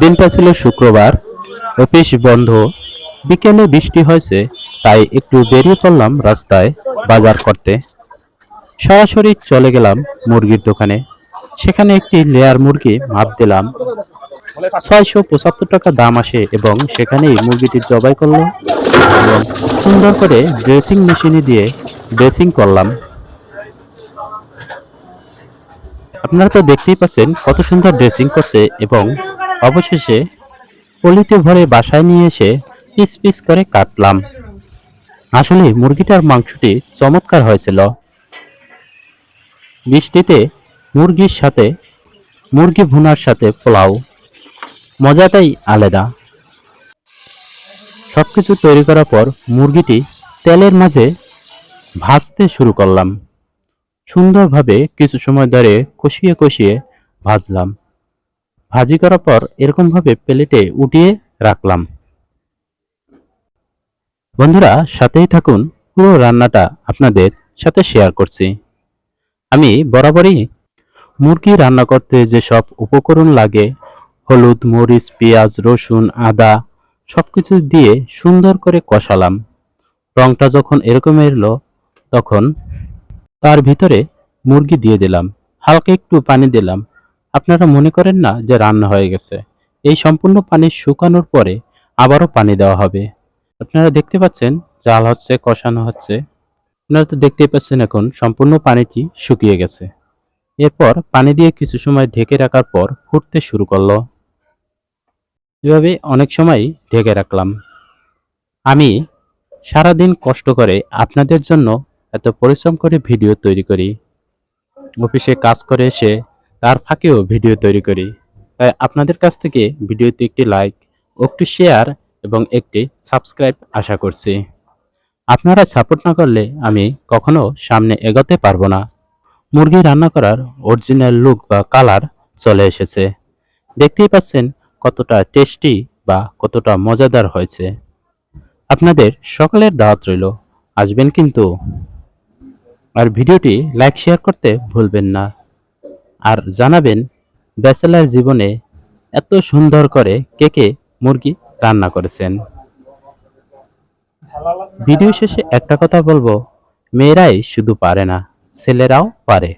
দিনটা ছিল শুক্রবার। অফিস বন্ধ, বিকেলে বৃষ্টি হয়েছে, তাই একটু বেরিয়ে পড়লাম রাস্তায় বাজার করতে। সরাসরি চলে গেলাম মুরগির দোকানে। সেখানে একটি লেয়ার মুরগি মাপ দিলাম। ছয়শো পঁচাত্তর টাকা দাম আসে এবং সেখানেই মুরগিটি জবাই করল এবং সুন্দর করে ড্রেসিং মেশিনে দিয়ে ড্রেসিং করলাম। আপনারা তো দেখতেই পাচ্ছেন কত সুন্দর ড্রেসিং করছে এবং অবশেষে পলিতে ভরে বাসায় নিয়ে এসে পিস পিস করে কাটলাম। আসলে মুরগিটার মাংসটি চমৎকার হয়েছিল। বৃষ্টিতে মুরগির সাথে, মুরগি ভুনার সাথে পোলাও, মজাটাই আলাদা। সবকিছু তৈরি করার পর মুরগিটি তেলের মাঝে ভাজতে শুরু করলাম। সুন্দরভাবে কিছু সময় ধরে কষিয়ে কষিয়ে ভাজলাম। ভাজি করার পর এরকমভাবে প্লেটে উঠিয়ে রাখলাম। বন্ধুরা, সাথেই থাকুন। পুরো রান্নাটা আপনাদের সাথে শেয়ার করছি। আমি বরাবরই মুরগি রান্না করতে যেসব উপকরণ লাগে, হলুদ, মরিচ, পেঁয়াজ, রসুন, আদা, সবকিছু দিয়ে সুন্দর করে কষালাম। রংটা যখন এরকম এলো, তখন তার ভিতরে মুরগি দিয়ে দিলাম, হালকা একটু পানি দিলাম। আপনারা মনে করেন না যে রান্না হয়ে গেছে। এই সম্পূর্ণ পানি শুকানোর পরে আবারও পানি দেওয়া হবে। আপনারা দেখতে পাচ্ছেন জাল হচ্ছে, কষানো হচ্ছে। আপনারা তো দেখতেই পাচ্ছেন এখন সম্পূর্ণ পানিটি শুকিয়ে গেছে। এরপর পানি দিয়ে কিছু সময় ঢেকে রাখার পর ফুটতে শুরু করল। এভাবে অনেক সময় ঢেকে রাখলাম। আমি সারাদিন কষ্ট করে আপনাদের জন্য এত পরিশ্রম করে ভিডিও তৈরি করি। অফিসে কাজ করে এসে তার ফাঁকেও ভিডিও তৈরি করি। তাই আপনাদের কাছ থেকে ভিডিওতে একটি লাইক, একটি শেয়ার এবং একটি সাবস্ক্রাইব আশা করছি। আপনারা সাপোর্ট না করলে আমি কখনো সামনে এগোতে পারব না। মুরগি রান্না করার অরিজিনাল লুক বা কালার চলে এসেছে। দেখতেই পাচ্ছেন কতটা টেস্টি বা কতটা মজাদার হয়েছে। আপনাদের সকলের দাওয়াত রইল। আসবেন কিন্তু আর ভিডিওটি লাইক, শেয়ার করতে ভুলবেন না। আর জানাবেন, ব্যাচেলার জীবনে এত সুন্দর করে কে কে মুরগি রান্না করেছেন। ভিডিও শেষে একটা কথা বলব, মেয়েরাই শুধু পারে না, ছেলেরাও পারে।